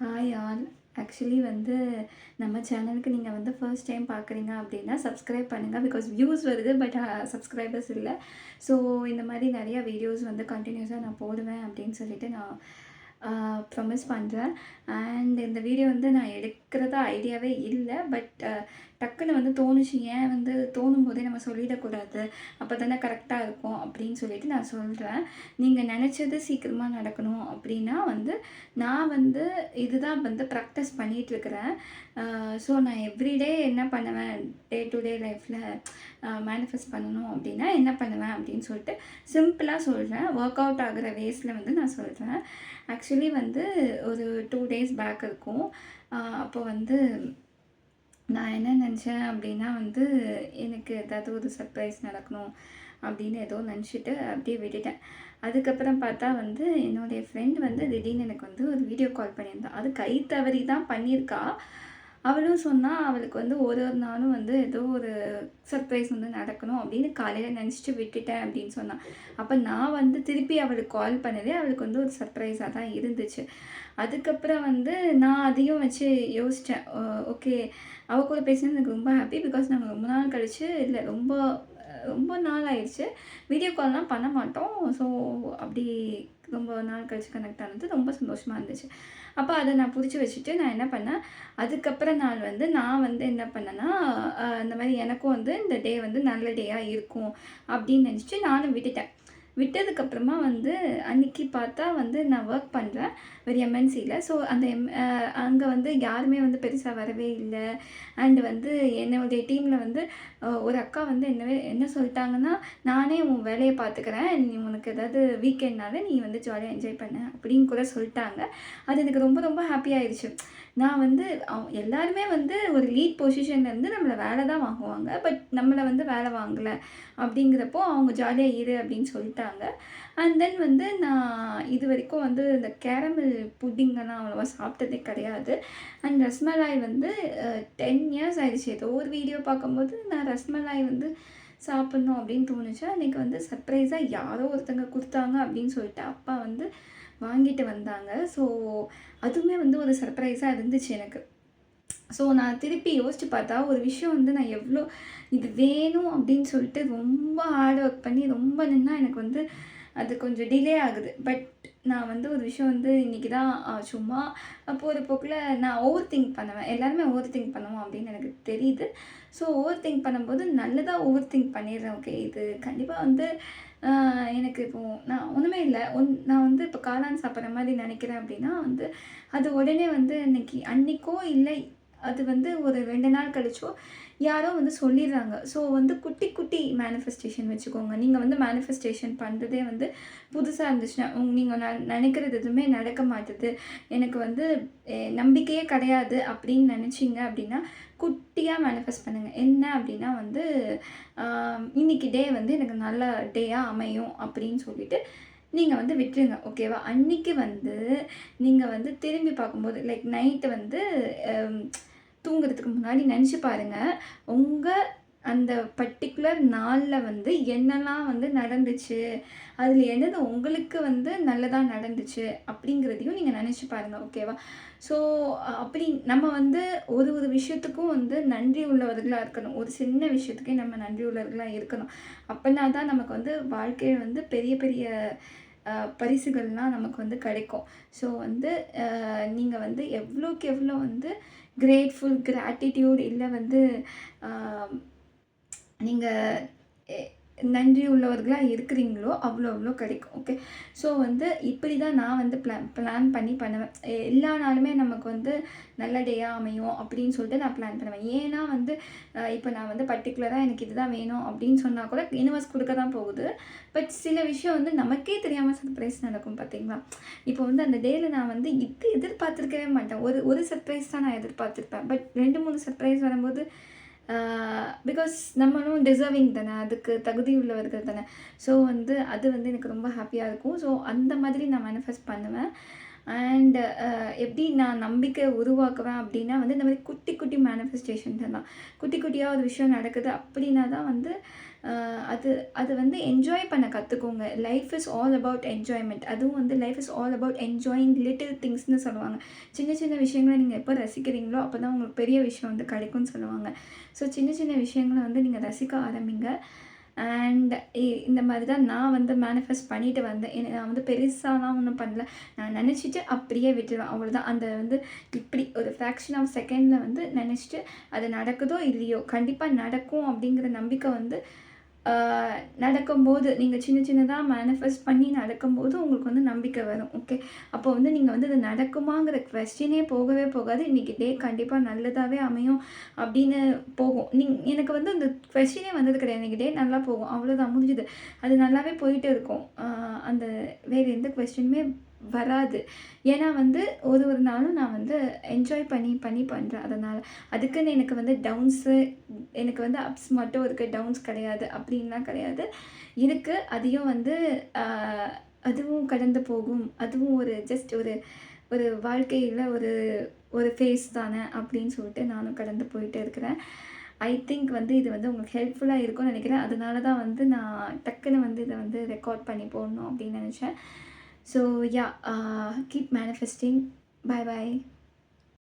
Hi all actually வந்து நம்ம சேனலுக்கு நீங்கள் வந்து ஃபர்ஸ்ட் டைம் பார்க்குறீங்க அப்படின்னா சப்ஸ்கிரைப் பண்ணுங்கள் பிகாஸ் வியூஸ் வருது பட் சப்ஸ்கிரைபர்ஸ் இல்லை. ஸோ இந்த மாதிரி நிறைய வீடியோஸ் வந்து கண்டினியூஸாக நான் போடுவேன் அப்படின்னு சொல்லிட்டு நான் ப்ரொமிஸ் பண்ணுறேன் அண்ட் இந்த வீடியோ வந்து நான் எடுக்கிறதா ஐடியாவே இல்லை பட் டக்குன்னு வந்து தோணுச்சு. ஏன் வந்து தோணும் போதே நம்ம சொல்லிடக்கூடாது. அப்போ தானே கரெக்டாக இருக்கும் அப்படின்னு சொல்லிட்டு நான் சொல்கிறேன் நீங்கள் நினச்சது சீக்கிரமாக நடக்கணும் அப்படின்னா வந்து நான் வந்து இதுதான் வந்து ப்ராக்டிஸ் பண்ணிகிட்ருக்கிறேன் ஸோ நான் எவ்ரிடே என்ன பண்ணுவேன்? டே டு டே லைஃப்பில் மேனிஃபெஸ்ட் பண்ணணும் அப்படின்னா என்ன பண்ணுவேன் அப்படின்னு சொல்லிட்டு சிம்பிளாக சொல்கிறேன் ஒர்க் அவுட் ஆகிற வேஸில் வந்து நான் சொல்கிறேன் ஆக்சுவலி வந்து ஒரு டூ டேஸ் பேக் இருக்கும். அப்போ வந்து நான் என்ன நினச்சேன் அப்படின்னா வந்து எனக்கு ஏதாவது ஒரு சர்ப்ரைஸ் நடக்கணும் அப்படின்னு ஏதோ நினச்சிட்டு அப்படியே விட்டுட்டேன். அதுக்கப்புறம் பார்த்தா வந்து என்னுடைய ஃப்ரெண்ட் வந்து திடீர்னு எனக்கு வந்து ஒரு வீடியோ கால் பண்ணியிருந்தா. அது கை தவறி தான் பண்ணியிருக்கா. அவளும் சொன்னால் அவளுக்கு வந்து ஒரு ஒரு நாளும் வந்து ஏதோ ஒரு சர்ப்ரைஸ் வந்து நடக்கணும் அப்படின்னு காலையில் நினச்சிட்டு விட்டுட்டேன் அப்படின்னு சொன்னான் அப்போ நான் வந்து திருப்பி அவளுக்கு கால் பண்ணதே அவளுக்கு வந்து ஒரு சர்ப்ரைஸாக தான் இருந்துச்சு. அதுக்கப்புறம் வந்து நான் அதையும் வச்சு யோசித்தேன் ஓகே அவ கூட பேசினது எனக்கு ரொம்ப ஹாப்பி பிகாஸ் நாங்கள் ரொம்ப நாள் கழிச்சு இல்லை ரொம்ப ரொம்ப நாள் ஆயிடுச்சு. வீடியோ கால்லாம் பண்ண மாட்டோம். ஸோ அப்படி ரொம்ப நாள் கழித்து கனெக்ட் ஆனது ரொம்ப சந்தோஷமாக இருந்துச்சு. அப்போ அதை நான் பிடிச்சி வச்சுட்டு நான் என்ன பண்ணேன்? அதுக்கப்புறம் நாள் வந்து நான் வந்து என்ன பண்ணேன்னா இந்த மாதிரி எனக்கும் வந்து இந்த டே வந்து நல்ல டேயாக இருக்கும் அப்படின்னு நினச்சிட்டு நானும் விட்டுட்டேன். விட்டதுக்கப்புறமா வந்து அன்றைக்கி பார்த்தா வந்து நான் ஒர்க் பண்ணுறேன் ஒரு எம்என்சியில் ஸோ அந்த எம் அங்கே வந்து யாருமே வந்து பெருசாக வரவே இல்லை. அண்டு வந்து என்னுடைய டீமில் வந்து ஒரு அக்கா வந்து என்ன என்ன சொல்லிட்டாங்கன்னா நானே உன் வேலையை பார்த்துக்கிறேன். நீ உனக்கு ஏதாவது வீக்கெண்ட்னால நீ வந்து ஜாலியாக என்ஜாய் பண்ண அப்படின்னு கூட சொல்லிட்டாங்க. அது எனக்கு ரொம்ப ரொம்ப ஹாப்பியாகிடுச்சு நான் வந்து எல்லாருமே வந்து ஒரு லீட் பொசிஷன்லேருந்து நம்மளை வேலை தான் வாங்குவாங்க. பட் நம்மளை வந்து வேலை வாங்கலை. அப்படிங்கிறப்போ அவங்க ஜாலியாக இரு அப்படின்னு சொல்லிட்டாங்க. அண்ட் தென் வந்து நான் இது வரைக்கும் வந்து இந்த கேரமல் புட்டிங்கெல்லாம் அவ்வளோவா சாப்பிட்டதே கிடையாது. அண்ட் ரஸ்மலாய் வந்து டென் இயர்ஸ் ஆயிடுச்சு. ஏதோ ஒரு வீடியோ பார்க்கும்போது நான் ரஸ்மலாய் வந்து சாப்பிட்ணும் அப்படின்னு தோணுச்சு. அன்றைக்கி வந்து சர்ப்ரைஸாக யாரோ ஒருத்தங்க கொடுத்தாங்க அப்படின்னு சொல்லிட்டு அப்பா வந்து வாங்கிட்டு வந்தாங்க. ஸோ அதுவுமே வந்து ஒரு சர்ப்ரைஸாக இருந்துச்சு எனக்கு. ஸோ நான் திருப்பி யோசித்து பார்த்தா ஒரு விஷயம் வந்து நான் எவ்வளோ இது வேணும் அப்படின்னு சொல்லிட்டு ரொம்ப ஹார்ட் ஒர்க் பண்ணி ரொம்ப நின்னா எனக்கு வந்து அது கொஞ்சம் டிலே ஆகுது. பட் நான் வந்து ஒரு விஷயம் வந்து இன்றைக்கி தான் சும்மா போகிற போக்கில் நான் ஓவர் திங்க் பண்ணுவேன். எல்லாருமே ஓவர் திங்க் பண்ணுவோம் அப்படின்னு எனக்கு தெரியுது. ஸோ ஓவர் திங்க் பண்ணும்போது நல்லதாக ஓவர் திங்க் பண்ணிடுறேன். ஓகே இது கண்டிப்பாக வந்து எனக்கு இப்போது நான் ஒன்றுமே இல்லை. ஒன் நான் வந்து இப்போ காளான் சாப்பிட்ற மாதிரி நினைக்கிறேன் அப்படின்னா வந்து அது உடனே வந்து இன்னைக்கு அன்றைக்கோ இல்லை அது வந்து ஒரு ரெண்டு நாள் கழிச்சோ யாரோ வந்து சொல்லிடுறாங்க. ஸோ வந்து குட்டி குட்டி மேனிஃபெஸ்டேஷன் வச்சுக்கோங்க. நீங்கள் வந்து மேனிஃபெஸ்டேஷன் பண்ணுறதே வந்து புதுசாக இருந்துச்சுன்னா நீங்கள் நான் நினைக்கிறது எதுவுமே நடக்க மாட்டுது. எனக்கு வந்து நம்பிக்கையே கிடையாது அப்படின்னு நினச்சிங்க அப்படின்னா குட்டியாக மேனிஃபெஸ்ட் பண்ணுங்கள் என்ன அப்படின்னா வந்து இன்றைக்கி டே வந்து எனக்கு நல்ல டேயாக அமையும் அப்படின்னு சொல்லிட்டு நீங்கள் வந்து விட்டுருங்க. ஓகேவா அன்றைக்கி வந்து நீங்கள் வந்து திரும்பி பார்க்கும்போது லைக் நைட்டு வந்து தூங்குறதுக்கு முன்னாடி நினச்சி பாருங்கள் உங்கள் அந்த பர்டிகுலர் நாளில் வந்து என்னெல்லாம் வந்து நடந்துச்சு? அதில் என்னது உங்களுக்கு வந்து நல்லதாக நடந்துச்சு? அப்படிங்கிறதையும் நீங்கள் நினச்சி பாருங்கள் ஓகேவா ஸோ அப்படி நம்ம வந்து ஒரு ஒரு விஷயத்துக்கும் வந்து நன்றி உள்ளவர்களாக இருக்கணும். ஒரு சின்ன விஷயத்துக்கே நம்ம நன்றி உள்ளவர்களாக இருக்கணும். அப்படின்னா தான் நமக்கு வந்து வாழ்க்கையில் வந்து பெரிய பெரிய பரிசுகள்லாம் நமக்கு வந்து கிடைக்கும். ஸோ வந்து நீங்கள் வந்து எவ்வளோக்கு எவ்வளோ வந்து கிரேட்ஃபுல் கிராட்டிடியூட் இல்லை வந்து நீங்கள் நன்றி உள்ளவர்களாக இருக்கிறீங்களோ அவ்வளோ அவ்வளோ கிடைக்கும். ஓகே ஸோ வந்து இப்படி தான் நான் வந்து பிளான் பிளான் பண்ணி பண்ணுவேன். எல்லா நாளுமே நமக்கு வந்து நல்ல டேயாக அமையும் அப்படின்னு சொல்லிட்டு நான் பிளான் பண்ணுவேன். ஏன்னா வந்து இப்போ நான் வந்து பர்டிகுலராக எனக்கு இதுதான் வேணும் அப்படின்னு சொன்னால் கூட யூனிவர்ஸ் கொடுக்க தான் போகுது. பட் சில விஷயம் வந்து நமக்கே தெரியாமல் சர்ப்ரைஸ் நடக்கும் பார்த்தீங்களா இப்போ வந்து அந்த டேயில் நான் வந்து இது எதிர்பார்த்துருக்கவே மாட்டேன். ஒரு ஒரு சர்ப்ரைஸ் தான் நான் எதிர்பார்த்துருப்பேன். பட் ரெண்டு மூணு சர்ப்ரைஸ் வரும்போது பிகாஸ் நம்மளும் டிசர்விங் தானே? அதுக்கு தகுதி உள்ளவர்கள் தானே? ஸோ வந்து அது வந்து எனக்கு ரொம்ப ஹாப்பியாக இருக்கும். ஸோ அந்த மாதிரி நான் மேனிஃபெஸ்ட் பண்ணுவேன். அண்டு uh, எப்படி நான் நம்பிக்கை உருவாக்குவேன் அப்படின்னா வந்து இந்த மாதிரி குட்டி குட்டி மேனிஃபெஸ்டேஷன் தான். குட்டி குட்டியாக ஒரு விஷயம் நடக்குது அப்படின்னா தான் வந்து uh, அது அது வந்து என்ஜாய் பண்ண கற்றுக்கோங்க life is all about enjoyment அதுவும் வந்து life is all about enjoying little திங்ஸ்னு சொல்லுவாங்க. சின்ன சின்ன விஷயங்களை நீங்கள் எப்போ ரசிக்கிறீங்களோ அப்போ தான் உங்களுக்கு பெரிய விஷயம் வந்து கிடைக்கும்னு சொல்லுவாங்க. ஸோ சின்ன சின்ன விஷயங்களை வந்து நீங்கள் ரசிக்க ஆரம்பிங்க. அண்ட் இந்த மாதிரி தான் நான் வந்து மேனிஃபெஸ்ட் பண்ணிட்டு வந்தேன். எனக்கு நான் வந்து பெருசாலாம் ஒன்றும் பண்ணல. நான் நினச்சிட்டு அப்படியே விட்டுருவேன். அவ்வளோதான் அந்த வந்து இப்படி ஒரு ஃப்ராக்ஷன் ஆஃப் செகண்டில் வந்து நினச்சிட்டு அது நடக்குதோ இல்லையோ கண்டிப்பாக நடக்கும் அப்படிங்கிற நம்பிக்கை வந்து நடக்கும்போது நீங்கள் சின்ன சின்னதாக மேனிஃபெஸ்ட் பண்ணி நடக்கும்போது உங்களுக்கு வந்து நம்பிக்கை வரும். ஓகே அப்போ வந்து நீங்கள் வந்து அது நடக்குமாங்கிற கொஸ்டினே போகவே போகாது. இன்றைக்கி டே கண்டிப்பாக நல்லதாகவே அமையும் அப்படின்னு போகும். நீங் எனக்கு வந்து அந்த கொஸ்டினே வந்தது கிடையாது. இன்றைக்கி டே நல்லா போகும். அவ்வளோதான் முடிஞ்சுது. அது நல்லாவே போயிட்டு இருக்கும். அந்த வேறு எந்த கொஸ்டினுமே வராது. ஏன்னா வந்து ஒரு ஒரு நாளும் நான் வந்து என்ஜாய் பண்ணி பண்ணி பண்ணுறேன் அதனால். அதுக்குன்னு எனக்கு வந்து டவுன்ஸு எனக்கு வந்து அப்ஸ் மட்டும் இருக்குது டவுன்ஸ் கிடையாது அப்படின்லாம் கிடையாது. இருக்குது அதையும் வந்து அதுவும் கடந்து போகும். அதுவும் ஒரு ஜஸ்ட் ஒரு ஒரு வாழ்க்கையில் ஒரு ஒரு ஃபேஸ் தானே அப்படின்னு சொல்லிட்டு நானும் கடந்து போயிட்டு இருக்கிறேன். ஐ திங்க் வந்து இது வந்து உங்களுக்கு ஹெல்ப்ஃபுல்லாக இருக்கும்னு நினைக்கிறேன். அதனால தான் வந்து நான் டக்குன்னு வந்து இதை வந்து ரெக்கார்ட் பண்ணி போடணும் அப்படின்னு நினச்சேன். So, yeah, uh, keep manifesting. Bye bye.